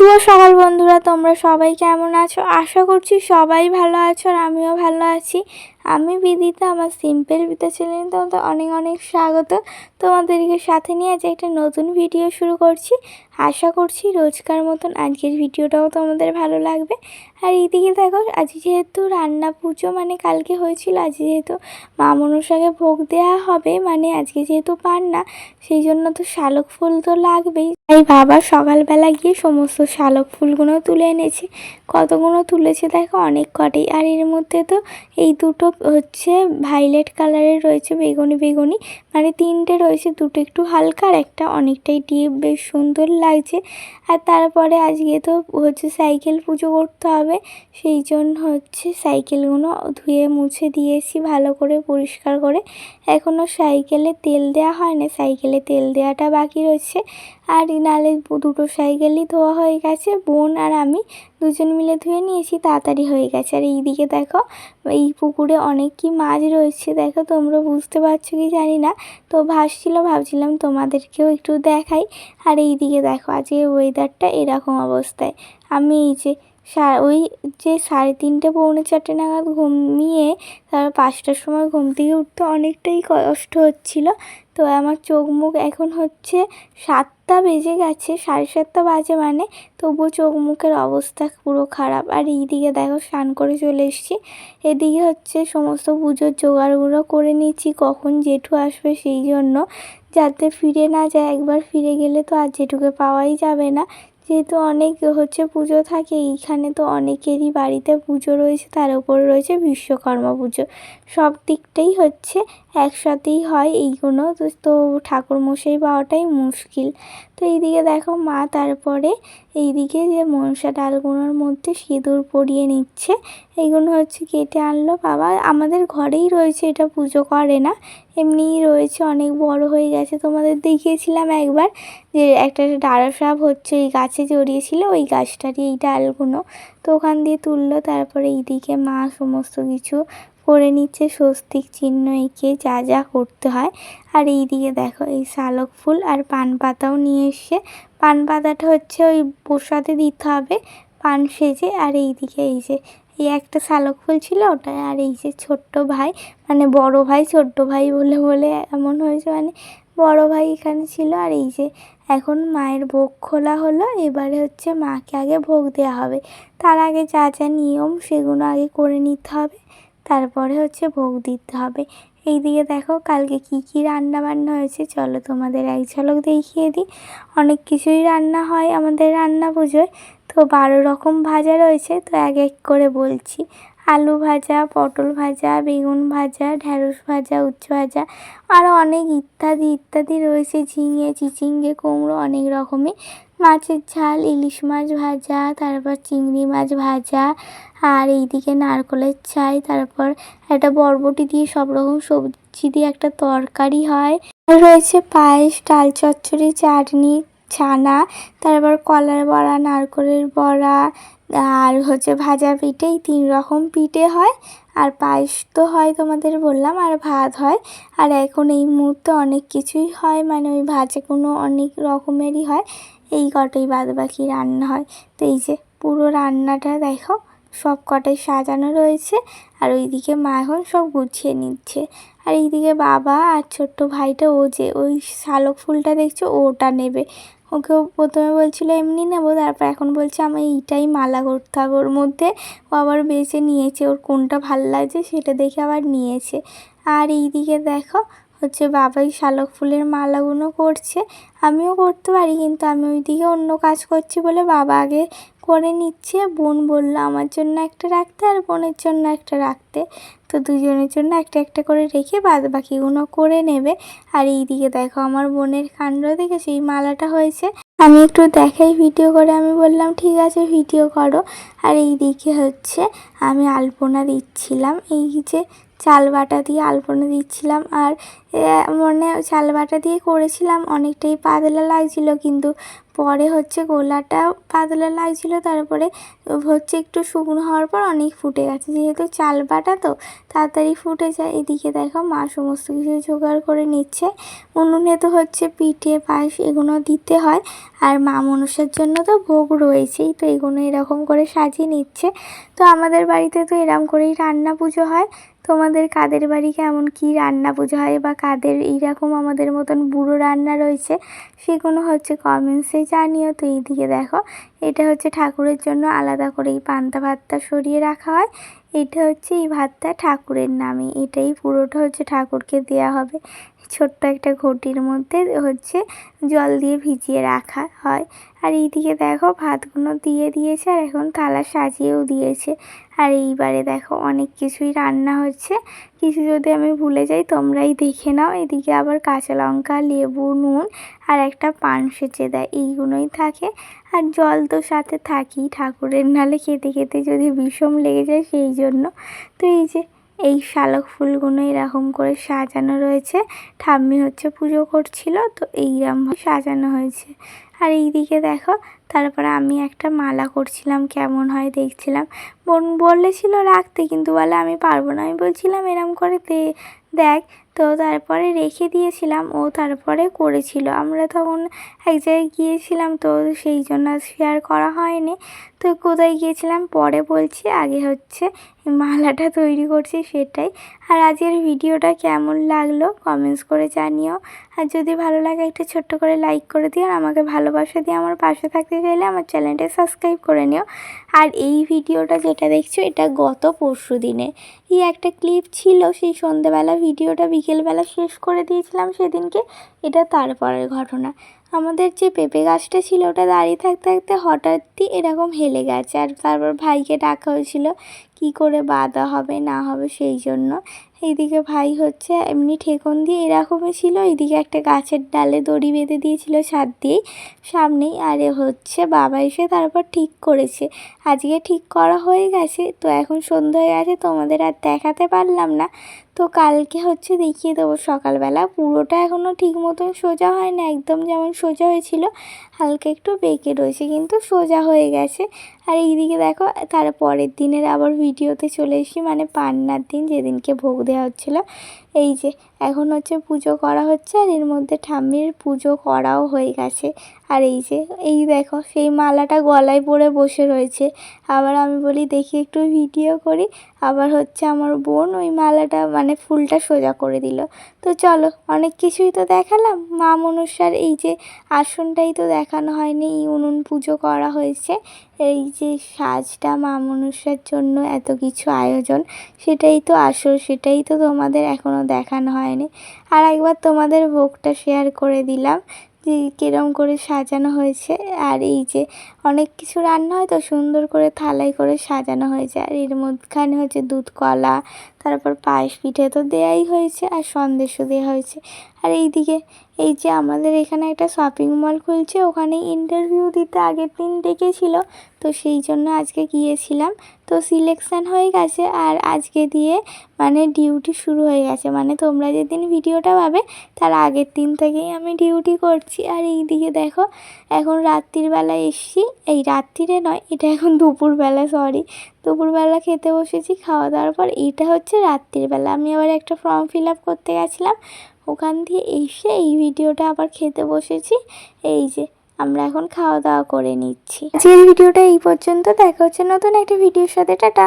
শুভ সকাল বন্ধুরা, তোমরা সবাই কেমন আছো? আশা করছি সবাই ভালো আছো আর আমিও ভালো আছি। আমি বিদিতা, আমার সিম্পল বিতা চ্যানেলে তোমাদের অনেক অনেক স্বাগত। তোমাদেরকে সাথে নিয়ে আজ একটা নতুন ভিডিও শুরু করছি। আশা করছি রোজকার মতন আজকের ভিডিওটাও তোমাদের ভালো লাগবে। আর এইদিকে দেখো, আজ যেহেতু রান্না পুজো মানে কালকে হয়েছিল, আজ যেহেতু মা মনসাকে ভোগ দেওয়া হবে মানে আজকে যেহেতু পান না, সেই জন্য তো শালক ফুল তো লাগবেই। তাই বাবা সকালবেলা গিয়ে সমস্ত শালক ফুলগুলো তুলে এনেছে। কতগুলো তুলেছে দেখো, অনেক কটাই আর এর মধ্যে তো এই দুটো হচ্ছে ভাইলেট কালারের রয়েছে বেগুনি বেগুনি। মানে তিনটে রয়েছে, দুটো একটু হালকা আর একটা অনেকটাই ডিপ বেশ সুন্দর লাগছে। আর তারপরে আজকে তো হচ্ছে সাইকেল পুজো করতে হবে। সেই জন্য হচ্ছে সাইকেলগুলো ধুয়ে মুছে দিয়েছি ভালো করে, পরিষ্কার করে। এখনও সাইকেলে তেল দেওয়া হয় না সাইকেলে তেল দেওয়াটা বাকি রয়েছে। আর নালে দুটো সাইকেলই ধোয়া হয়ে গেছে, বোন আর আমি দুজন মিলে ধুয়ে নিয়েছি, তাড়াতাড়ি হয়ে গেছে। আর এইদিকে দেখো, এই পুকুরে অনেক কি মাছ রয়েছে, দেখো তোমরা বুঝতে পারছ কি জানি না। তো ভাসছিল, ভাবছিলাম তোমাদেরকেও একটু দেখাই। আর এইদিকে দেখো আজকে ওয়েদারটা এরকম অবস্থায়। আমি এই যে ওই যে সাড়ে তিনটে, পৌনে চারটে নাগাদ ঘুমিয়ে তারপর পাঁচটার সময় ঘুম থেকে উঠতে অনেকটাই কষ্ট হচ্ছিল। তো আমার চোখ মুখ এখন হচ্ছে সাতটা বেজে গেছে, সাড়ে সাতটা বাজে মানে। তবু চোখ মুখের অবস্থা পুরো খারাপ। আর এইদিকে দেখো স্নান করে চলে এসছি। এদিকে হচ্ছে সমস্ত পুজোর জোগাড়গুলো করে নিচ্ছি কখন জেঠু আসবে সেই জন্য। যাতে ফিরে না যায়, একবার ফিরে গেলে তো আর জেঠুকে পাওয়াই যাবে না। যেহেতু অনেক হচ্ছে পুজো থাকে, এইখানে তো অনেকেরই বাড়িতে পুজো রয়েছে, তার উপর রয়েছে বিশ্বকর্মা পুজো। সব দিকটাই হচ্ছে একসাথেই হয় এইগুলো, তো ঠাকুরমশাই পাওয়াটাই মুশকিল। তো এইদিকে দেখো মা, তারপরে এইদিকে যে মনসা ডালগুলোর মধ্যে সিঁদুর পরিয়ে নিচ্ছে এইগুলো হচ্ছে কেটে আনলো বাবা। আমাদের ঘরেই রয়েছে, এটা পুজো করে না। এমনিই রয়েছে, অনেক বড় হয়ে গেছে। তোমাদের দেখিয়েছিলাম একবার যে একটা ডাঁড়া সাপ হচ্ছে, এই গাছে জড়িয়েছিল, ওই গাছটারই এই ডালগুলো তো ওখান দিয়ে তুললো, তারপরে এইদিকে মা সমস্ত কিছু করে নিচ্ছে স্বস্তিক চিহ্ন এঁকে যা যা করতে হয়। আর এই দিকে দেখো, এই শালক ফুল আর পান পাতাও নিয়ে এসছে। পান পাতাটা হচ্ছে ওই প্রসাদে দিতে হবে, পান সেজে। আর এই দিকে এই যে, এই একটা শালক ফুল ছিল ওটা, আর এই যে ছোট্ট ভাই মানে বড় ভাই, ছোট্ট ভাই বলে বলে এমন হয়েছে মানে বড় ভাই এখানে ছিল। আর এই যে এখন মায়ের ভোগ খোলা হলো, এবারে হচ্ছে মাকে আগে ভোগ দেওয়া হবে। তার আগে যা যা নিয়ম সেগুলো আগে করে নিতে হবে। তারপরে হচ্ছে ভোগ দিতে হবে। এই দিকে দেখো কালকে কি কি রান্না বান্না হয়েছে? চলো তোমাদের এক ঝলক দেখিয়ে দিই। অনেক কিছুই রান্না হয় আমাদের রান্না পুজোয়। তো বারো রকম ভাজা রয়েছে, তো এক এক করে বলছি। আলু ভাজা, পটল ভাজা, বেগুন ভাজা ঢ্যাঁড়স ভাজা উচ্চ ভাজা আরও অনেক ইত্যাদি ইত্যাদি রয়েছে। ঝিঙে, চিচিঙ্গে, কুমড়ো, অনেক রকমই। মাছের ঝাল, ইলিশ মাছ ভাজা, তারপর চিংড়ি মাছ ভাজা, আর এইদিকে নারকলের চাই, তারপর একটা বরবটি দিয়ে সব রকম সবজি দিয়ে একটা তরকারি হয়। রয়েছে পায়েস, ডাল চচ্চড়ি, চাটনি, ছানা, তারপর কলার বড়া, নারকলের বড়া, আর হচ্ছে ভাজা পিঠে, এই তিন রকম পিঠে হয়। আর পায়েস তো হয় তোমাদের বললাম, আর ভাত হয়। আর এখন এই মুহূর্তে অনেক কিছুই হয় মানে ওই ভাজা কোনো অনেক রকমেরই হয়। এই কটাই বাদ বাকি রান্না হয়। তো এই যে পুরো রান্নাটা দেখো, সব কটাই সাজানো রয়েছে আর ওইদিকে মা এখন সব গুছিয়ে নিচ্ছে। আর এইদিকে বাবা আর ছোট্ট ভাইটা, ও যে ওই শালক ফুলটা দেখছ, ওটা নেবে। ওকে প্রথমে বলছিল, এমনি নেব। তারপর এখন বলছে আমি এইটাই মালা করতে হবে ওর মধ্যে। ও আবার বেছে নিয়েছে, ওর কোনটা ভালো লাগছে সেটা দেখে আবার নিয়েছে। আর এইদিকে দেখো হচ্ছে বাবাই শালক ফুলের মালাগুলো করছে। আমিও করতে পারি, কিন্তু আমি ওইদিকে অন্য কাজ করছি বলে বাবা আগে করে নিচ্ছে। বোন বলল, আমার জন্য একটা রাখতে আর বোনের জন্য একটা রাখতে। তো দুজনের জন্য একটা একটা করে রেখে বাদ বাকিগুলো করে নেবে। আর এই দিকে দেখো আমার বোনের কাণ্ড দেখে সেই মালাটা হয়েছে। আমি একটু দেখাই, ভিডিও করে আমি বললাম, ঠিক আছে, ভিডিও করো। আর এই দিকে হচ্ছে আমি আলপনা দিচ্ছিলাম। এই যে চাল বাটা দিয়ে আলপনা দিচ্ছিলাম আর মানে চাল বাটা দিয়ে করেছিলাম। অনেকটাই পাতলা লাগছিল, কিন্তু পরে হচ্ছে গোলাটা পাতলা লাগছিল। তারপরে হচ্ছে একটু শুকনো হওয়ার পর অনেক ফুটে গেছে। যেহেতু চাল বাটা তো, তাড়াতাড়ি ফুটে যায়। এদিকে দেখো মা সমস্ত কিছু জোগাড় করে নিচ্ছে। উনুনে তো হচ্ছে পিঠে, পায়েস এগুলো দিতে হয়। আর মা মনসার জন্য তো ভোগ রয়েছেই, তো এগুলো এরকম করে সাজিয়ে নিচ্ছে। তো আমাদের বাড়িতে তো এরকম করেই রান্না পুজো হয়। তোমাদের কাদের বাড়ি কেমন, কি রান্না পুজো হয় বা কাদের এইরকম আমাদের মতন বুড়ো রান্না রয়েছে, সেগুলো হচ্ছে কমেন্টসে জানিও। তো এইদিকে দেখো, এটা হচ্ছে ঠাকুরের জন্য আলাদা করে এই পান্তা ভাতটা সরিয়ে রাখা হয়। এটা হচ্ছে এই ভাতটা ঠাকুরের নামে, এটাই পুরোটা হচ্ছে ঠাকুরকে দেয়া হবে। ছোট্ট একটা ঘটির মধ্যে হচ্ছে জল দিয়ে ভিজিয়ে রাখা হয়। আর এইদিকে দেখো ভাতগুলো দিয়ে দিয়েছে আর এখন থালা সাজিয়েও দিয়েছে। আর এইবারে দেখো অনেক কিছুই রান্না হচ্ছে। কিছু যদি আমি ভুলে যাই তোমরাই দেখে নাও। এদিকে আবার কাঁচা লঙ্কা, লেবু, নুন আর একটা পান সেচে দেয়। এইগুলোই থাকে। আর জল তো সাথে থাকি ঠাকুরের। নালে খেতে খেতে যদি বিষম লেগে যায় সেই জন্য। তো এই যে এই শালক ফুলগুলো এরকম করে সাজানো রয়েছে। ঠাম্মি হচ্ছে পুজো করছিল, তো এইরকম সাজানো হয়েছে। আর এইদিকে দেখো, তারপরে আমি একটা মালা করছিলাম, কেমন হয় দেখছিলাম। বোন বলেছিল রাখতে, কিন্তু বলে আমি পারব না। আমি বলছিলাম এরম করে দেখ। তো তারপরে রেখে দিয়েছিলাম, ও তারপরে করেছিল। আমরা তখন এক জায়গায় গিয়েছিলাম তো সেই জন্য শেয়ার করা হয়নি। তো কোথায় গিয়েছিলাম? পরে বলছি, আগে হচ্ছে মালাটা তৈরি করছি সেটাই। আর আজকের ভিডিওটা কেমন লাগল কমেন্টস করে জানিও। আর যদি ভালো লাগে একটা ছোট্ট করে লাইক করে দিও আর আমাকে ভালোবাসা দিয়ে আমার পাশে থাকতে চাইলে আমার চ্যানেলটা সাবস্ক্রাইব করে নিও। আর এই ভিডিওটা যেটা দেখছ এটা গত পরশু দিনে। এই একটা ক্লিপ ছিল সেই সন্ধেবেলা ভিডিওটা বিকেলবেলা শেষ করে দিয়েছিলাম সেদিনকে, এটা তারপরের ঘটনা। আমাদের যে পেঁপে গাছটা ছিল, ওটা দাঁড়িয়ে থাকতে থাকতে হঠাৎই এরকম হেলে গেছে। আর তারপর ভাইকে ডাকা হয়েছিল, কি করে বাঁধা হবে, না হবে সেই জন্য। এইদিকে ভাই হচ্ছে এমনি ঠেকন দিয়ে এরকমই ছিল। এইদিকে একটা গাছের ডালে দড়ি বেঁধে দিয়েছিল ছাদ দিয়েই সামনেই। আর হচ্ছে বাবা এসে তারপর ঠিক করেছে। আজকে ঠিক করা হয়ে গেছে, তো এখন সন্ধ্যা হয়ে গেছে, তোমাদের আর দেখাতে পারলাম না। তো কালকে হচ্ছে দেখিয়ে দেবো সকালবেলা। পুরোটা এখনও ঠিক মতন সোজা হয় না, একদম যেমন সোজা হয়েছিল, হালকা একটু বেঁকে রয়েছে, কিন্তু সোজা হয়ে গেছে। আর এইদিকে দেখো, তার পরের দিনের আবার ভিডিওতে চলে এসি মানে পান্নার দিন, যেদিনকে ভোগ দেওয়া হচ্ছিল। এই যে, এখন হচ্ছে পুজো করা হচ্ছে আর এর মধ্যে ঠাম্মির পুজো করাও হয়ে গেছে। আর এই যে, এই দেখো, সেই মালাটা গলায় পরে বসে রয়েছে। আবার আমি বলি, দেখি একটু ভিডিও করি। আবার হচ্ছে আমার বোন ওই মালাটা মানে ফুলটা সোজা করে দিল। তো চলো, অনেক কিছুই তো দেখালাম। মা মনসার এই যে আসনটাই তো দেখানো হয়নি উনুন পুজো করা হয়েছে। এই যে সাজটা মা মনসার জন্য এত কিছু আয়োজন, সেটাই তো আসল, সেটাই তো তোমাদের এখনও দেখানো হয়নি। আর একবার তোমাদের ভোগটা শেয়ার করে দিলাম যে কীরম করে সাজানো হয়েছে। আর এই যে অনেক কিছু রান্না হয় তো সুন্দর করে থালাই করে সাজানো হয়েছে। আর এর মধ্যখানে হচ্ছে দুধ কলা, তারপর পায়েস পিঠে তো দেয়াই হয়েছে আর সন্দেশও দেওয়া হয়েছে। আর এইদিকে এই যে আমাদের এখানে একটা শপিং মল খুলছে, ওখানে ইন্টারভিউ দিতে আগের দিন ডেকেছিল, তো সেই জন্য আজকে গিয়েছিলাম। তো সিলেকশান হয়ে গেছে আর আজকে দিয়ে মানে ডিউটি শুরু হয়ে গেছে। মানে তোমরা যেদিন ভিডিওটা পাবে, তার আগের দিন থেকেই আমি ডিউটি করছি। আর এই দিকে দেখো, এখন রাত্রিবেলা এসছি। এই রাত্রিরে নয়, এটা এখন দুপুরবেলা সরি দুপুরবেলা খেতে বসেছি, খাওয়া দাওয়ার পর এইটা হচ্ছে রাত্রিবেলা আমি আবার একটা ফর্ম ফিল আপ করতে গেছিলাম। ওখান দিয়ে এসে এই ভিডিওটা আবার খেতে বসেছি। এই যে, আমরা এখন খাওয়া দাওয়া করে নিচ্ছি। আজকের ভিডিওটা এই পর্যন্ত। দেখা হচ্ছে নতুন একটা ভিডিওর সাথে। টাটা।